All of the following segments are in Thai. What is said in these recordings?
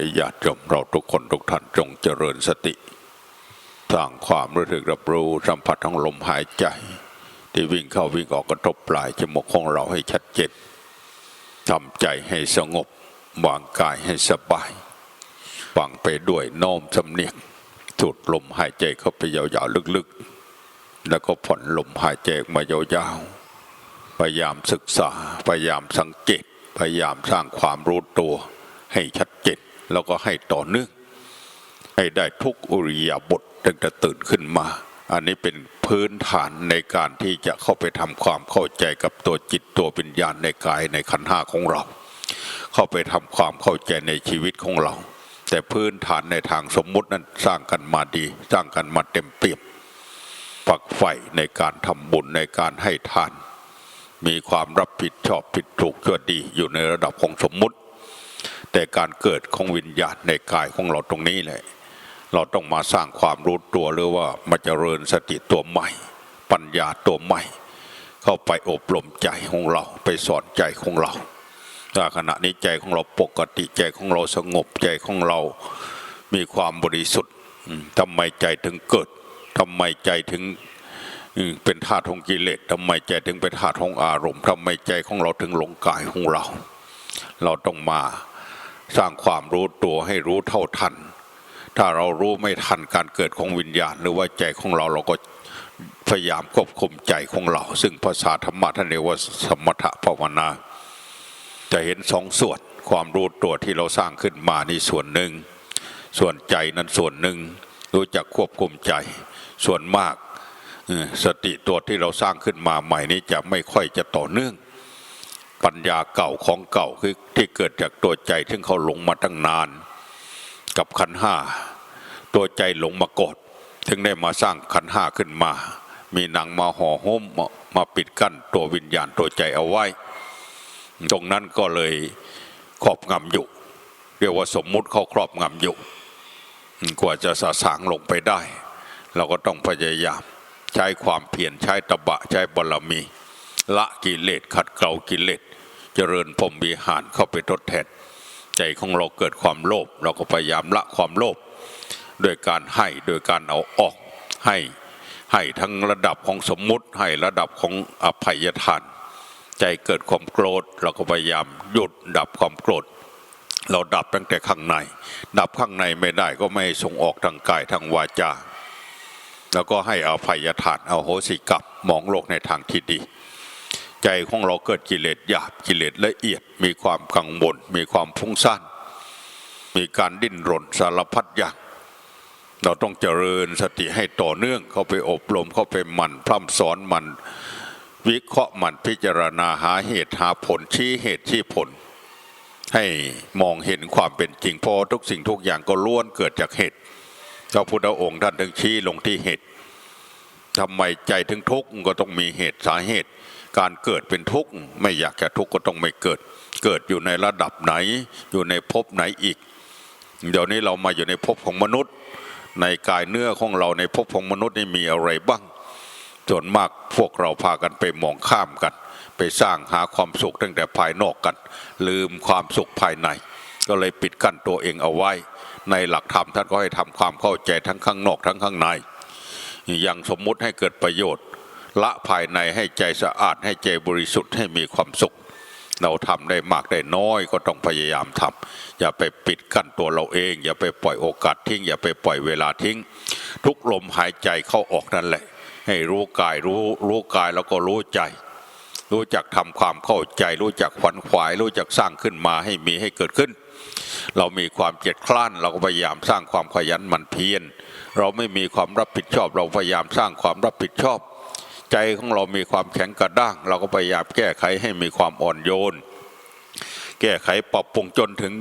ให้ญาติโยมเราทุกคนทุกท่านจงเจริญสติสร้างความรู้สึกรับรู้สัมผัสของลมหายใจ ที่วิ่งเข้าวิ่งออกกระทบปลายจมูกของเราให้ชัดเจนทำใจให้สงบวางกายให้สบายฟังไปด้วยโน้อมสำเนียกสูดลมหายใจเข้าไปยาวๆลึกๆ แล้วก็ผ่อนลมหายใจมายาวๆพยายามศึกษาพยายามสังเกตพยายามสร้างความรู้ตัวให้ชัดเจน แล้วก็ให้ต่อเนื่องให้ได้ทุกอุริยาบทตั้งแต่ตื่นขึ้นมา อันนี้เป็นพื้นฐานในการที่จะเข้าไปทำความเข้าใจกับตัวจิตตัววิญญาณในกายในขันห้าของเรา เข้าไปทำความเข้าใจในชีวิตของเรา แต่พื้นฐานในทางสมมุตินั้นสร้างกันมาดี สร้างกันมาเต็มเปี่ยมฝักใฝ่ในการทำบุญในการให้ทาน มีความรับผิดชอบผิดถูกชั่วดีอยู่ในระดับของสมมุติ แต่การเกิดของวิญญาณในกายของเราตรงนี้แหละเราต้องมาสร้างความรู้ตัวหรือว่ามาเจริญสติตัวใหม่ ปัญญาตัวใหม่ เข้าไปอบรมใจของเราไปสอนใจของเราถ้าขณะนี้ใจของเราปกติใจของเราสงบใจของเรามีความบริสุทธิ์ทำไมใจถึงเกิดทำไมใจถึงเป็นธาตุของกิเลสทำไมใจถึงเป็นธาตุของอารมณ์ทำไมใจของเราถึงหลงกายของเรา เราต้องมา สร้างความรู้ตัวให้รู้เท่าทัน ถ้าเรารู้ไม่ทันการเกิดของวิญญาณ หรือว่าใจของเราเราก็พยายามควบคุมใจของเรา ซึ่งภาษาธรรมะท่านเรียกว่าสมถภาวนา จะเห็นสองส่วนความรู้ตัวที่เราสร้างขึ้นมานี่ส่วนหนึ่ง ส่วนใจนั้นส่วนหนึ่ง รู้จักควบคุมใจ ส่วนมากสติตัวที่เราสร้างขึ้นมาใหม่นี้จะไม่ค่อยจะต่อเนื่อง ปัญญาเก่าของเก่าคือที่เกิดจากตัวใจที่เขาหลงมาตั้งนาน กับขันห้าตัวใจหลงมากดถึงได้มาสร้างขันห้าขึ้นมา มีหนังมาห่อหุ้มมามาปิดกั้นตัววิญญาณตัวใจเอาไว้ ตรงนั้นก็เลยครอบงำอยู่ เรียกว่าสมมุติเขาครอบงำอยู่ กว่าจะสะสางลงไปได้ เราก็ต้องพยายาม ใช้ความเพียรใช้ตบะใช้บารมี ละกิเลสขัดเกลากิเลส เจริญพรมวิหารเข้าไปทดแทนใจของเราเกิดความโลภเราก็พยายามละความโลภโดยการให้โดยการเอาออกให้ให้ทั้งระดับของสมมุติให้ระดับของอภัยทาน ใจเกิดความโกรธ เราก็พยายามหยุดดับความโกรธ เราดับตั้งแต่ข้างใน ดับข้างในไม่ได้ก็ไม่ส่งออกทางกายทางวาจาแล้วก็ให้อภัยทานเอาโหสิกลับมองโลกในทางที่ดี ใจของเราเกิดกิเลสหยาบกิเลสละเอียดมีความกังวลมีความฟุ้งซ่านมีการดิ้นรนสารพัดอย่าง เราต้องเจริญสติให้ต่อเนื่องเข้าไปอบรมเข้าไปหมั่นพร่ำสอนหมัน วิเคราะห์หมันพิจารณาหาเหตุหาผลชี้เหตุชี้ผล ให้มองเห็นความเป็นจริงเพราะทุกสิ่งทุกอย่างก็ล้วนเกิดจากเหตุพระพุทธองค์ท่านถึงชี้ลงที่เหตุทำไมใจถึงทุกข์ก็ต้องมีเหตุสาเหตุ การเกิดเป็นทุกข์ไม่อยากจะทุกข์ก็ต้องไม่เกิด เกิดอยู่ในระดับไหน อยู่ในภพไหนอีก เดี๋ยวนี้เรามาอยู่ในภพของมนุษย์ ในกายเนื้อของเราในภพของมนุษย์นี่มีอะไรบ้างส่วนมากพวกเราพากันไปมองข้ามกัน ไปสร้างหาความสุขตั้งแต่ภายนอกกัน ลืมความสุขภายใน ก็เลยปิดกั้นตัวเองเอาไว้ ในหลักธรรมท่านก็ให้ทำความเข้าใจทั้งข้างนอกทั้งข้างในอยังสมมุติให้เกิดประโยชน์ ละภายในให้ใจสะอาดให้ใจบริสุทธิ์ให้มีความสุข เราทำได้มากได้น้อยก็ต้องพยายามทำอย่าไปปิดกั้นตัวเราเอง อย่าไปปล่อยโอกาสทิ้ง อย่าไปปล่อยเวลาทิ้ง ทุกลมหายใจเข้าออกนั่นแหละ ให้รู้กายรู้รู้กายแล้วก็รู้ใจรู้จักทำความเข้าใจ รู้จักขวัญขวาย รู้จักสร้างขึ้นมาให้มีให้เกิดขึ้น เรามีความเกียจคร้านเราก็พยายามสร้างความขยันหมั่นเพียรเราไม่มีความรับผิดชอบ เราพยายามสร้างความรับผิดชอบ ใจของเรามีความแข็งกระด้าง เราก็พยายามแก้ไขให้มีความอ่อนโยน แก้ไขปรับปรุงจนถึง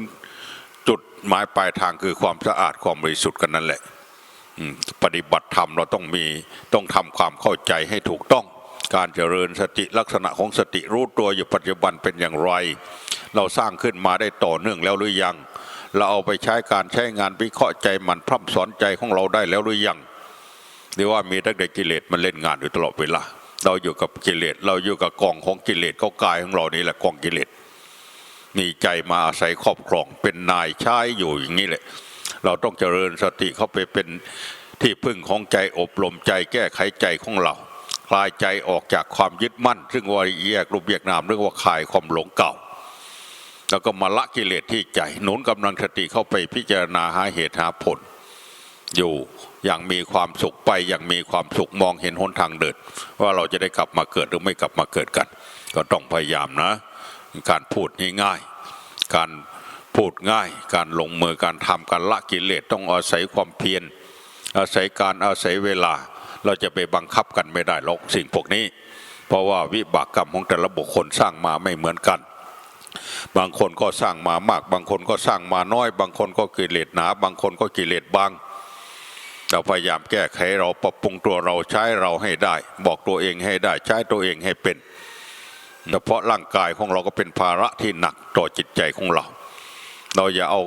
จุดหมายปลายทางคือความสะอาดความบริสุทธิ์กันนั่นแหละปฏิบัติธรรมเราต้องมีต้องทำความเข้าใจให้ถูกต้อง การเจริญสติลักษณะของสติรู้ตัวอยู่ปัจจุบันเป็นอย่างไร เราสร้างขึ้นมาได้ต่อเนื่องแล้วหรือยัง เราเอาไปใช้การใช้งานวิเคราะห์ใจมันพร่ำสอนใจของเราได้แล้วหรือยัง หรือว่ามีตั้งแต่กิเลสมันเล่นงานอยู่ตลอดเวลาเราอยู่กับกิเลสเราอยู่กับกองของกิเลสเขากายของเรานี่แหละกองกิเลสมีใจมาอาศัยครอบครองเป็นนายใช้อยู่อย่างนี้แหละ เราต้องเจริญสติเข้าไปเป็นที่พึ่งของใจอบรมใจแก้ไขใจของเราคลายใจออกจากความยึดมั่น ซึ่งว่าแยกรูปแยกนามเรียกว่าคลายความหลงเก่า แล้วก็มาละกิเลสที่ใจหนุนกำลังสติเข้าไปพิจารณาหาเหตุหาผล อยู่อย่างมีความสุขไปอย่างมีความสุขมองเห็นหนทางเดินว่าเราจะได้กลับมาเกิดหรือไม่กลับมาเกิดกัน ก็ต้องพยายามนะ การพูดง่ายๆการพูดง่าย การลงมือการทำการละกิเลสต้องอาศัยความเพียรอาศัยการอาศัยเวลา เราจะไปบังคับกันไม่ได้หรอกสิ่งพวกนี้ เพราะว่าวิบากกรรมของแต่ละบุคคลสร้างมาไม่เหมือนกันบางคนก็สร้างมามาก บางคนก็สร้างมาน้อย บางคนก็กิเลสหนา บางคนก็กิเลสบาง เราพยายามแก้ไขเราปรับปรุงตัวเราใช้เราให้ได้ บอกตัวเองให้ได้ใช้ตัวเองให้เป็นเฉพาะร่างกายของเราก็เป็นภาระที่หนักต่อจิตใจของเรา เราอย่าเอา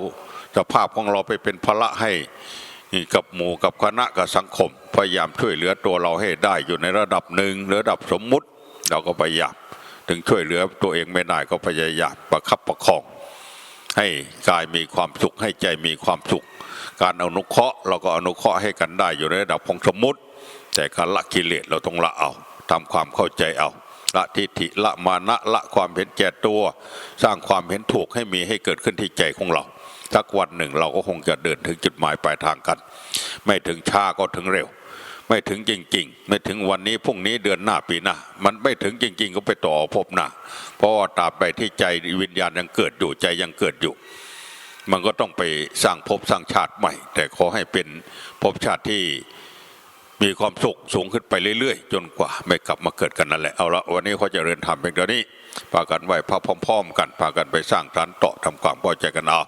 สภาพของเราไปเป็นภาระให้กับหมู่กับคณะกับสังคม พยายามช่วยเหลือตัวเราให้ได้อยู่ในระดับหนึ่งระดับสมมุติ เราก็พยายามถึงช่วยเหลือตัวเองไม่ได้ก็พยายามประคับประคอง ให้กายมีความสุขให้ใจมีความสุข การอนุเคราะห์เราก็อนุเคราะห์ให้กันได้อยู่ในระดับของสมมุติ แต่การละกิเลสเราต้องละเอาทำความเข้าใจเอาละทิฏฐิละมานะละความเห็นแก่ตัว สร้างความเห็นถูกให้มีให้เกิดขึ้นที่ใจของเราสักวันหนึ่งเราก็คงจะเดินถึงจุดหมายปลายทางกัน ไม่ถึงช้าก็ถึงเร็ว ไม่ถึงจริง ๆ ไม่ถึงวันนี้พรุ่งนี้เดือนหน้าปีหน้ามันไม่ถึงจริง ๆ ก็ไปต่อภพหน้าเพราะว่าตราบใดที่ใจวิญญาณยังเกิดอยู่ใจยังเกิดอยู่ มันก็ต้องไปสร้างภพสร้างชาติใหม่ แต่ขอให้เป็นภพชาติที่มีความสุขสูงขึ้นไปเรื่อยๆ จนกว่าไม่กลับมาเกิดกันนั่นแหละเอาละวันนี้เขาจะเรียนทำเพียงเท่านี้พากันไหวพระพร้อม ๆ กันพากันไปสร้างฐานต่อทำความพอใจกันเอา